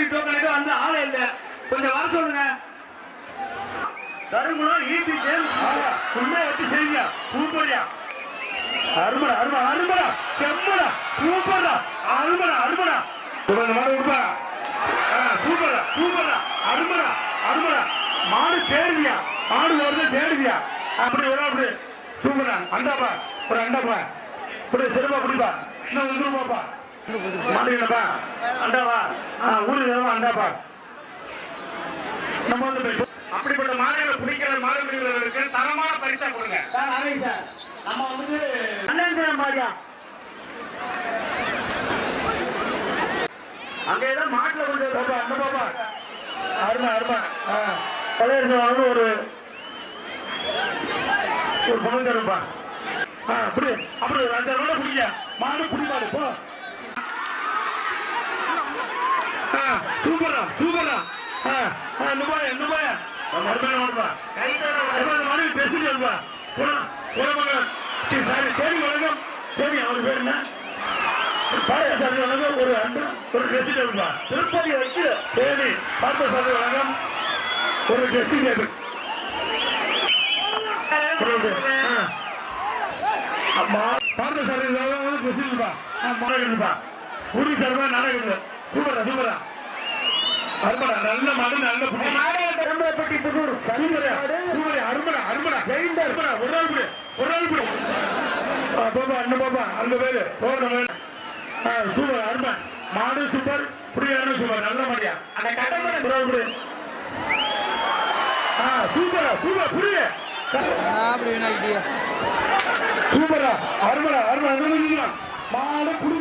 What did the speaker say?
கபடி டோக்கனுக்கு வந்து ஆளே இல்ல. கொஞ்சம் வர சொல்லுங்க. Dharmapuram EB James. உண்மையை வச்சு செய்யுங்க. சூப்பர்யா அருமடா அருமடா அருமடா செம்மடா சூப்பர்டா அருமடா அருமடா இந்த மாதிரி கொடுப்பா. சூப்பர்டா சூப்பர்டா அருமடா அருமடா மாடு தேடுவியா? மாடு வருது தேடுவியா? அப்படி ஒரு அப்படி. சூப்பரா. அண்டாப்பா ஒரு அண்டாப்பா இப்படி சிறப்பா குடிப்பா இன்னும் வந்துடும் மாடுங்கப்பா அண்டாவா? ஊருக்கு அண்டாப்பா. நம்ம வந்து அப்படிப்பட்ட மாடுகளை பிடிக்கிற மாடு பிடிக்கிறவர்களுக்கு தரமான பரிசா கொடுங்க. சார் ஆலை சார். நம்ம வந்து அண்ணன் மாடியா? அங்க ஏதோ மாட்டுல கொஞ்சம் பாப்பா அந்த பாப்பா. அருமை அருமை. பழைய ஒரு ஒரு பணம் தரும்பா. அப்படி அப்படி ஒரு அஞ்சாறு ரூபா பிடிக்க மாடு பிடி மாடு போ. சூப்பரா நுபாய நுபாய மறுபடியும் ஓடுப்பா மாடு பேசிட்டு வருவா போனா போன சரி சாரி தேடி வணக்கம். தேடி அவர் பேர் என்ன? பாளைய சாமி வணக்கம் ஒரு அன்பு ஒரு ரெசிட் வருவா திருப்பதி வச்சு தேடி பார்த்த சாமி வணக்கம். ஒரு ட்ரெஸ்ஸிங் டேபிள் அம்மா பார்த்த வணக்கம் ட்ரெஸ்ஸிங் இருப்பா உரி சார்பா நாடகம் சூப்பரா சூப்பரா அருமடா நல்ல மாடு நல்ல புடி பெரும்பட்டி புதூர். சூப்பரா சூப்பரா அருமடா அருமடா. ஜெயிந்த அருமடா ஒரு நாள் புடி ஒரு நாள் புடி. ஆ, பாப்பா அண்ணன் பாப்பா. அந்த பேரு. ஆ சூப்பர் அருமை. மாடு சூப்பர் புடியாரு சூப்பர். நல்ல மாடியா. அந்த கடம்பரை ஒரு நாள் புடி. ஆ சூப்பரா சூப்பர் புரிய சூப்பரா அருமடா அருமை. மாடு புடி